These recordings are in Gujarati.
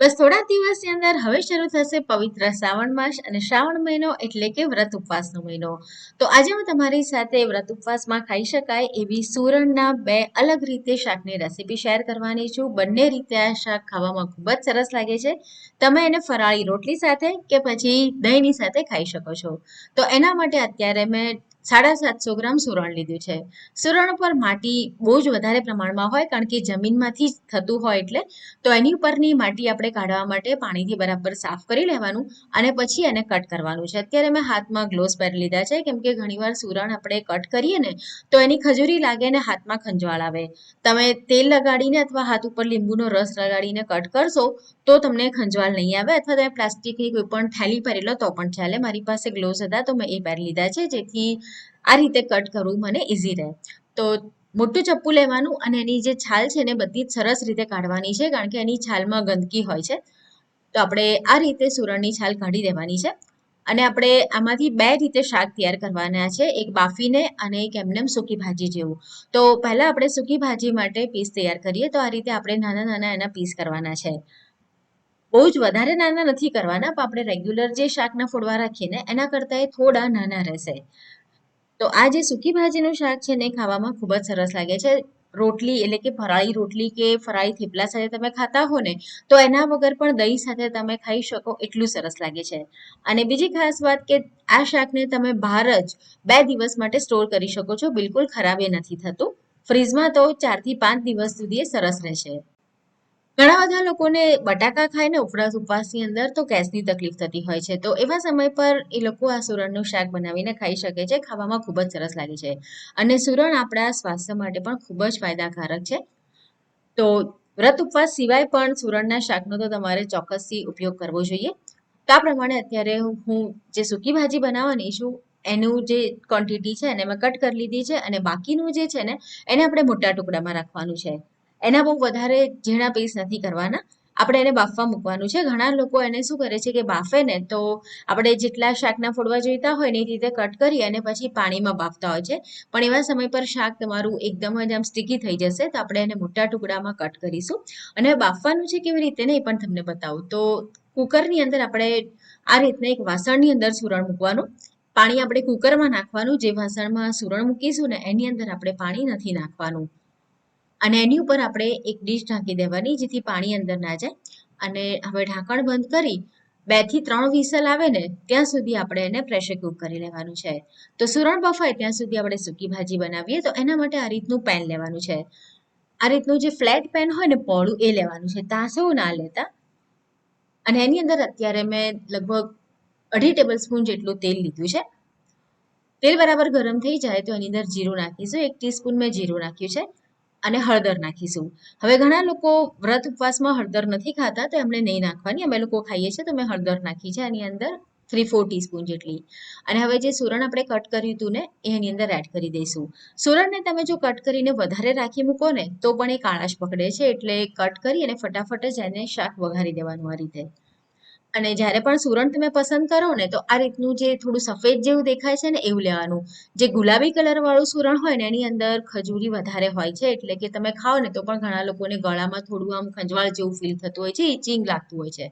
બસ થોડા દિવસની અંદર હવે શરૂ થશે પવિત્ર શ્રાવણ માસ અને શ્રાવણ મહિનો એટલે કે વ્રત ઉપવાસનો મહિનો. તો આજે હું તમારી સાથે વ્રત ઉપવાસમાં ખાઈ શકાય એવી સુરણના બે અલગ રીતે શાકની રેસીપી શેર કરવાની છું. બંને રીતે આ શાક ખાવામાં ખૂબ જ સરસ લાગે છે. તમે એને ફરાળી રોટલી સાથે કે પછી દહીંની સાથે ખાઈ શકો છો. તો એના માટે અત્યારે મેં સાડા સાતસો ગ્રામ સુરણ લીધું છે. સુરણ ઉપર માટી બહુ જ વધારે પ્રમાણમાં હોય કારણ કે જમીનમાંથી થતું હોય એટલે, તો એની ઉપરની માટી આપણે કાઢવા માટે પાણીથી બરાબર સાફ કરી લેવાનું અને પછી એને કટ કરવાનું છે. અત્યારે મેં હાથમાં ગ્લોવ્સ પહેરી લીધા છે, કેમ કે ઘણીવાર સુરણ આપણે કટ કરીએ ને, તો એની ખજૂરી લાગે ને હાથમાં ખંજવાળ આવે. તમે તેલ લગાડીને અથવા હાથ ઉપર લીંબુનો રસ લગાડીને કટ કરશો તો તમને ખંજવાળ નહીં આવે અથવા તમે પ્લાસ્ટિકની કોઈ પણ થેલી પહેરી લો તો પણ ચાલે. મારી પાસે ગ્લોવ્સ હતા તો મેં એ પહેરી લીધા છે, જેથી આ રીતે કટ કરવું મને ઇઝી રહે. તો મોટું ચપ્પુ લેવાનું અને એની જે છાલ છે ને બધી જ સરસ રીતે કાઢવાની છે, કારણ કે એની છાલમાં ગંદકી હોય છે. તો આપણે આ રીતે સુરણની છાલ કાઢી દેવાની છે. અને આપણે આમાંથી બે રીતે શાક તૈયાર કરવાના છે, એક બાફીને અને એક એમનેમ સૂકી ભાજી જેવું. તો પહેલાં આપણે સૂકી ભાજી માટે પીસ તૈયાર કરીએ તો આ રીતે આપણે નાના નાના એના પીસ કરવાના છે. બહુ જ વધારે નાના નથી કરવાના, પણ આપણે રેગ્યુલર જે શાકના ફોડવા રાખીએ ને, એના કરતાં એ થોડા નાના રહેશે. તો આ જે સૂકી ભાજીનું શાક છે ને ખાવામાં ખૂબ જ સરસ લાગે છે. રોટલી એટલે કે ફરાળી રોટલી કે ફરાળી થેપલા સાથે તમે ખાતા હો ને, તો એના વગર પણ દહીં સાથે તમે ખાઈ શકો, એટલું સરસ લાગે છે. અને બીજી ખાસ વાત કે આ શાકને તમે બહાર જ બે દિવસ માટે સ્ટોર કરી શકો છો, બિલકુલ ખરાબ એ નથી થતું. ફ્રીજમાં તો ચારથી પાંચ દિવસ સુધી સરસ રહેશે. ઘણા બધા લોકોને બટાકા ખાઈને ઉપવાસ ઉપવાસની અંદર તો ગેસની તકલીફ થતી હોય છે. તો એવા સમય પર એ લોકો આ સુરણનું શાક બનાવીને ખાઈ શકે છે. ખાવામાં ખૂબ જ સરસ લાગે છે. અને સુરણ આપણા સ્વાસ્થ્ય માટે પણ ખૂબ જ ફાયદાકારક છે. તો વ્રત ઉપવાસ સિવાય પણ સુરણના શાકનો તો તમારે ચોક્કસથી ઉપયોગ કરવો જોઈએ. તો આ પ્રમાણે અત્યારે હું જે સૂકી ભાજી બનાવવાની છું, એનું જે ક્વોન્ટિટી છે એને મેં કટ કરી લીધી છે અને બાકીનું જે છે ને, એને આપણે મોટા ટુકડામાં રાખવાનું છે. એના બહુ વધારે ઝીણા પીસ નથી કરવાના. આપણે એને બાફવા મૂકવાનું છે. ઘણા લોકો એને શું કરે છે કે બાફે ને તો આપણે જેટલા શાકના ફોડવા જોઈતા હોય ને એ રીતે કટ કરી અને પછી પાણીમાં બાફતા હોય છે. પણ એવા સમય પર શાક તમારું એકદમ જ આમ સ્ટીકી થઈ જશે તો આપણે એને મોટા ટુકડામાં કટ કરીશું. અને બાફવાનું છે કેવી રીતે ને એ પણ તમને બતાવું. તો કુકરની અંદર આપણે આ રીતના એક વાસણની અંદર સુરણ મૂકવાનું. પાણી આપણે કુકરમાં નાખવાનું. જે વાસણમાં સુરણ મૂકીશું ને એની અંદર આપણે પાણી નથી નાખવાનું. અને એની ઉપર આપણે એક ડીશ ઢાંકી દેવાની, જેથી પાણી અંદર ના જાય. અને હવે ઢાંકણ બંધ કરી બેથી ત્રણ વિસલ આવે ને, ત્યાં સુધી આપણે એને પ્રેશર કુક કરી લેવાનું છે. તો સુરણ બફાય ત્યાં સુધી આપણે સૂકી ભાજી બનાવીએ, તો એના માટે આ રીતનું પેન લેવાનું છે. આ રીતનું જે ફ્લેટ પેન હોય ને, પોળું એ લેવાનું છે. તાસો ના લેતા. અને એની અંદર અત્યારે મેં લગભગ અઢી ટેબલ સ્પૂન જેટલું તેલ લીધું છે. તેલ બરાબર ગરમ થઈ જાય તો એની અંદર જીરું નાખીશું. એક ટીસ્પૂન મેં જીરું નાખ્યું છે. અને હળદર નાખીશું. હવે ઘણા લોકો વ્રત ઉપવાસમાં હળદર નથી ખાતા તો એમણે નહીં નાખવાની. અમે લોકો ખાઈએ છીએ તો મેં હળદર નાખી છે, એની અંદર થ્રી ફોર ટીસ્પૂન જેટલી. અને હવે જે સુરણ આપણે કટ કર્યું હતું ને એની અંદર એડ કરી દઈશું. સુરણને તમે જો કટ કરીને વધારે રાખી મૂકો ને, તો પણ એ કાળાશ પકડે છે એટલે કટ કરી અને ફટાફટ જ એને શાક વઘારી દેવાનું આ રીતે. અને જ્યારે પણ સુરણ તમે પસંદ કરો ને, તો આ રીતનું જે થોડું સફેદ જેવું દેખાય છે ને, એવું લેવાનું. જે ગુલાબી કલરવાળું સુરણ હોય ને, એની અંદર ખજૂરી વધારે હોય છે, એટલે કે તમે ખાઓ ને, તો પણ ઘણા લોકોને ગળામાં થોડું આમ ખંજવાળ જેવું ફીલ થતું હોય છે ઇચિંગ લાગતું હોય છે.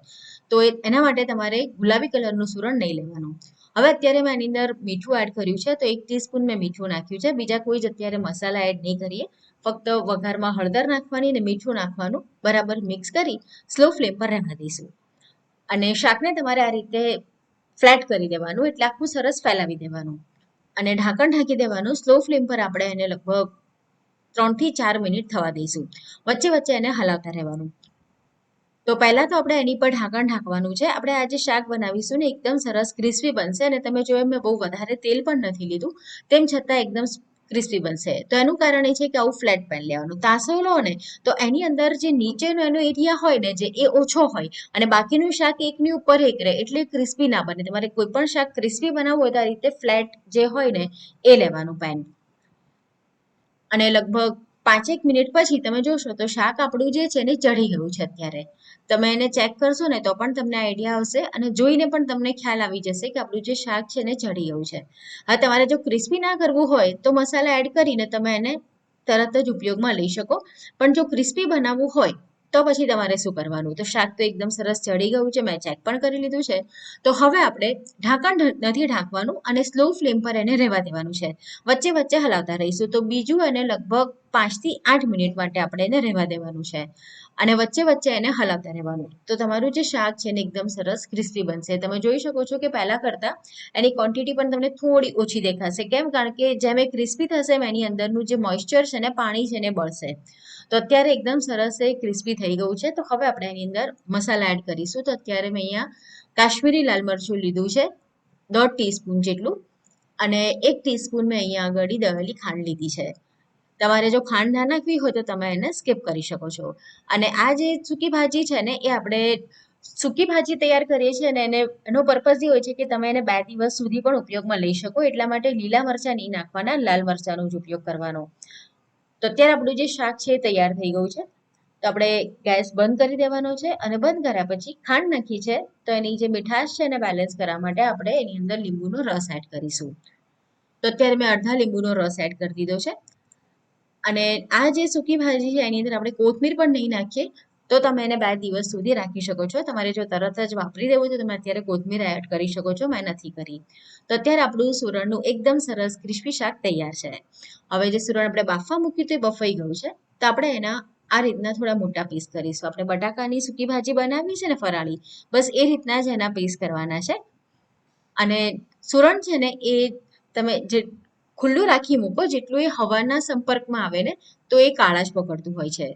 તો એના માટે તમારે ગુલાબી કલરનું સુરણ નહીં લેવાનું. હવે અત્યારે મેં એની અંદર મીઠું એડ કર્યું છે, તો એક ટીસ્પૂન મેં મીઠું નાખ્યું છે. બીજા કોઈ જ અત્યારે મસાલા એડ નહીં કરીએ. ફક્ત વઘારમાં હળદર નાખવાની અને મીઠું નાખવાનું, બરાબર મિક્સ કરી સ્લો ફ્લેમ પર રહેવા દઈશું. અને શાકને તમારે આ રીતે ફ્લેટ કરી દેવાનું, એટલે આખું સરસ ફેલાવી દેવાનું. અને ઢાંકણ ઢાંકી દેવાનું, સ્લો ફ્લેમ પર આપણે એને લગભગ ત્રણથી ચાર મિનિટ થવા દઈશું. વચ્ચે વચ્ચે એને હલાવતા રહેવાનું. તો પહેલાં તો આપણે એની પર ઢાંકણ ઢાંકવાનું છે. આપણે આજે શાક બનાવીશું ને, એકદમ સરસ ક્રિસ્પી બનશે અને તમે જોયું મેં બહુ વધારે તેલ પણ નથી લીધું, તેમ છતાં એકદમ ક્રિસ્પી બનશે. તો એનું કારણ એ છે કે આવું ફ્લેટ પેન લેવાનું. તાસો લો ને, તો એની અંદર જે નીચેનો એનો એરિયા હોય ને, જે એ ઓછો હોય, અને બાકીનું શાક એકની ઉપર એક રહે, એટલે ક્રિસ્પી ના બને. તમારે કોઈ પણ શાક ક્રિસ્પી બનાવવું હોય તો આ રીતે ફ્લેટ જે હોય ને, એ લેવાનું પેન અને લગભગ પાંચેક મિનિટ પછી તમે જોશો તો શાક આપણું જે છે ને ચઢી ગયું છે અત્યારે. તમે એને ચેક કરશો ને તો પણ તમને આઈડિયા આવશે અને જોઈને પણ તમને ખ્યાલ આવી જશે કે આપણું જે શાક છે એને ચઢી ગયું છે. હવે તમારે જો ક્રિસ્પી ના કરવું હોય તો મસાલા એડ કરીને તમે એને તરત જ ઉપયોગમાં લઈ શકો. પણ જો ક્રિસ્પી બનાવવું હોય તો પછી તમારે શું કરવાનું? તો શાક તો એકદમ સરસ ચડી ગયું છે, મેં ચેક પણ કરી લીધું છે. તો હવે આપણે ઢાંકણ નથી ઢાંકવાનું અને સ્લો ફ્લેમ પર એને રહેવા દેવાનું છે. વચ્ચે વચ્ચે હલાવતા રહીશું. તો બીજું એને લગભગ પાંચથી આઠ મિનિટ માટે આપણે એને રહેવા દેવાનું છે. અને વચ્ચે વચ્ચે એને હલાવતા રહેવાનું. તો તમારું જે શાક છે એને એકદમ સરસ ક્રિસ્પી બનશે. તમે જોઈ શકો છો કે પહેલાં કરતાં એની ક્વોન્ટિટી પણ તમને થોડી ઓછી દેખાશે. કેમ? કારણ કે જેમ એ ક્રિસ્પી થશે એમ એની અંદરનું જે મોઇશ્ચર છે ને, પાણી છે ને બળશે. તો અત્યારે એકદમ સરસ એ ક્રિસ્પી થઈ ગયું છે. તો હવે આપણે એની અંદર મસાલા એડ કરીશું. તો અત્યારે મેં અહીંયા કાશ્મીરી લાલ મરચું લીધું છે. દોઢ ટીસ્પૂન જેટલું. અને એક ટીસ્પૂન મેં અહીંયા આગળ દળેલી ખાંડ લીધી છે. તમારે જો ખાંડ ના નાખવી હોય તો તમે એને સ્કીપ કરી શકો છો. અને આ જે સૂકી ભાજી છે ને, એ આપણે સૂકી ભાજી તૈયાર કરીએ છીએ અને એને, એનો પર્પઝ એ હોય છે કે તમે એને બે દિવસ સુધી પણ ઉપયોગમાં લઈ શકો, એટલા માટે લીલા મરચાં નહીં નાખવાના, લાલ મરચાંનો જ ઉપયોગ કરવાનો. તો અત્યારે આપણું જે શાક છે એ તૈયાર થઈ ગયું છે. તો આપણે ગેસ બંધ કરી દેવાનો છે અને બંધ કર્યા પછી ખાંડ નાખી છે, તો એની જે મીઠાશ છે એને બેલેન્સ કરવા માટે આપણે એની અંદર લીંબુનો રસ એડ કરીશું. તો અત્યારે મેં અડધા લીંબુનો રસ એડ કરી દીધો છે. અને આ જે સૂકી ભાજી છે, એની અંદર આપણે કોથમીર પણ નહીં નાખીએ, તો તમે એને બે દિવસ સુધી રાખી શકો છો. તમારે જો તરત જ વાપરી દેવું તો તમે અત્યારે કોથમીર એડ કરી શકો છો, મેં નથી કરી. તો અત્યારે આપણું સુરણનું એકદમ સરસ ક્રિસ્પી શાક તૈયાર છે. હવે જે સુરણ આપણે બાફવા મૂક્યું તો એ બફાઈ ગયું છે, તો આપણે એના આ રીતના થોડા મોટા પીસ કરીશું. આપણે બટાકાની સૂકી ભાજી બનાવી છે ને ફરાળી, બસ એ રીતના જ એના પીસ કરવાના છે. અને સુરણ છે ને એ તમે જે ખુલ્લું રાખી મૂકો જેટલું એ હવાના સંપર્કમાં આવે ને, તો એ કાળા જ પકડતું હોય છે.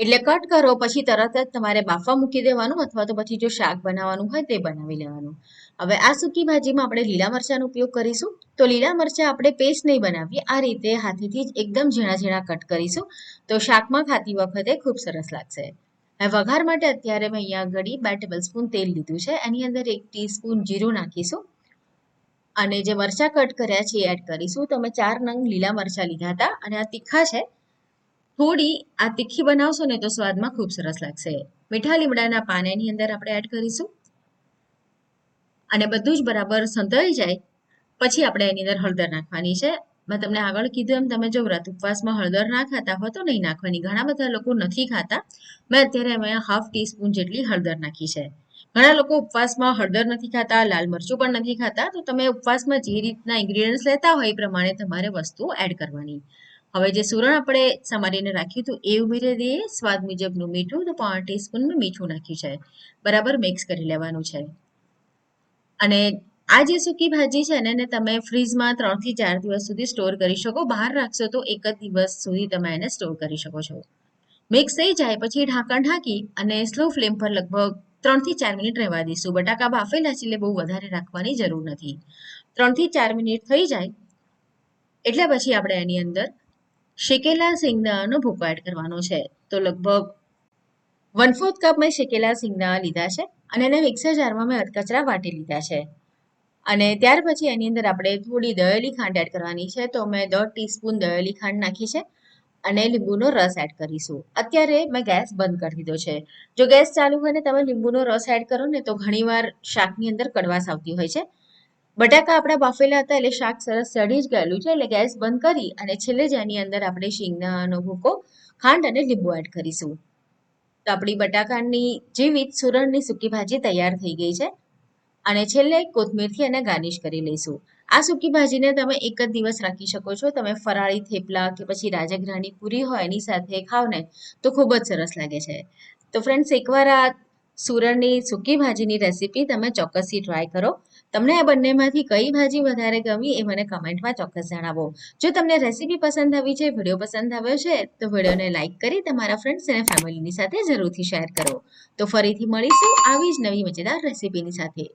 એટલે કટ કરો, પછી તરત જ તમારે બાફવા મૂકી દેવાનું અથવા તો પછી જો શાક બનાવવાનું હોય તે બનાવી લેવાનું. હવે આ સૂકી ભાજીમાં આપણે લીલા મરચાંનો ઉપયોગ કરીશું. તો લીલા મરચાં આપણે પેસ્ટ નહીં બનાવીએ, આ રીતે હાથેથી જ એકદમ ઝીણા ઝીણા કટ કરીશું. તો શાકમાં ખાતી વખતે ખૂબ સરસ લાગશે. વઘાર માટે અત્યારે મેં અહીંયા ઘડી બે ટેબલ સ્પૂન તેલ લીધું છે. એની અંદર એક ટીસ્પૂન જીરું નાખીશું. અને જે મરચાં કટ કર્યા છે એ એડ કરીશું. તમે ચાર નંગ લીલા મરચાં લીધા હતા અને આ તીખા છે. થોડી આ તીખી બનાવશો ને તો સ્વાદમાં ખૂબ સરસ લાગશે. મીઠા લીમડાના પાનેની અંદર આપણે એડ કરીશું. અને બધું જ બરાબર સંતળાઈ જાય. પછી આપણે એની અંદર હળદર નાખવાની છે. મેં તમને આગળ કીધું એમ, તમે જો વ્રત ઉપવાસમાં હળદર ના ખાતા હો તો નહીં નાખવાની. ઘણા બધા લોકો નથી ખાતા. મેં અત્યારે એમાં હાફ ટીસ્પૂન જેટલી હળદર નાખી છે. ઘણા લોકો ઉપવાસમાં હળદર નથી ખાતા, લાલ મરચું પણ નથી ખાતા, તો તમે ઉપવાસમાં જે રીતના ઇન્ગ્રીડિયન્ટ્સ લેતા હોય એ પ્રમાણે તમારે વસ્તુ એડ કરવાની. હવે જે સુરણ આપણે સમારીને રાખ્યું હતું એ ઉમેરી દઈએ. સ્વાદ મુજબનું મીઠું તો પાંચ ટીસ્પૂનનું મીઠું નાખ્યું છે. બરાબર મિક્સ કરી લેવાનું છે. અને આ જે સૂકી ભાજી છે ને એને તમે ફ્રીજમાં ત્રણથી ચાર દિવસ સુધી સ્ટોર કરી શકો. બહાર રાખશો તો એક જ દિવસ સુધી તમે એને સ્ટોર કરી શકો છો. મિક્સ થઈ જાય, પછી ઢાંકણ ઢાંકી અને સ્લો ફ્લેમ પર લગભગ ત્રણથી ચાર મિનિટ રહેવા દઈશું. બટાકા બાફેલા છે એટલે બહુ વધારે રાખવાની જરૂર નથી. ત્રણથી ચાર મિનિટ થઈ જાય એટલે પછી આપણે એની અંદર શેકેલા સિંગદાણાનો ભૂકો એડ કરવાનો છે. તો લગભગ વન ફોર્થ કપ મેં શેકેલા સિંગદાણા લીધા છે અને એને મિક્સર જારમાં મેં અધકચરા વાટી લીધા છે. અને ત્યાર પછી એની અંદર આપણે થોડી દળેલી ખાંડ એડ કરવાની છે. તો મેં દોઢ ટીસ્પૂન દળેલી ખાંડ નાખી છે. અને લીંબુનો રસ એડ કરીશું. અત્યારે મેં ગેસ બંધ કરી દીધો છે. જો ગેસ ચાલુ હોય ને તમે લીંબુનો રસ એડ કરો ને તો ઘણીવાર શાકની અંદર કડવાશ આવતી હોય છે. બટાકા આપણા બાફેલા હતા એટલે શાક સરસ ચડી જ ગયેલું છે એટલે ગેસ બંધ કરી અને છેલ્લે જ એની અંદર આપણે શીંગદાણાનો ભૂકો, ખાંડ અને લીંબુ એડ કરીશું. તો આપણી બટાકાની જેવી સુરણની સૂકી ભાજી તૈયાર થઈ ગઈ છે. અને છેલ્લે કોથમીરથી એને ગાર્નિશ કરી લઈશું. આ સૂકી ભાજીને તમે એક જ દિવસ રાખી શકો છો. તમે ફરાળી થેપલા કે પછી રાજગરાની પૂરી હોય એની સાથે ખાવ ને તો ખૂબ જ સરસ લાગે છે. તો ફ્રેન્ડ્સ એકવાર આ સુરણની સૂકી ભાજીની રેસીપી તમે ચોક્કસથી ટ્રાય કરો. તમને આ બંનેમાંથી કઈ ભાજી વધારે ગમી એ મને કમેન્ટમાં ચોક્કસ જણાવો. જો તમને રેસીપી પસંદ આવી છે વીડિયો પસંદ આવ્યો છે, તો વિડીયોને લાઇક કરી તમારા ફ્રેન્ડ્સ અને ફેમિલીની સાથે જરૂરથી શેર કરો. તો ફરીથી મળીશું આવી જ નવી મજેદાર રેસીપીની સાથે.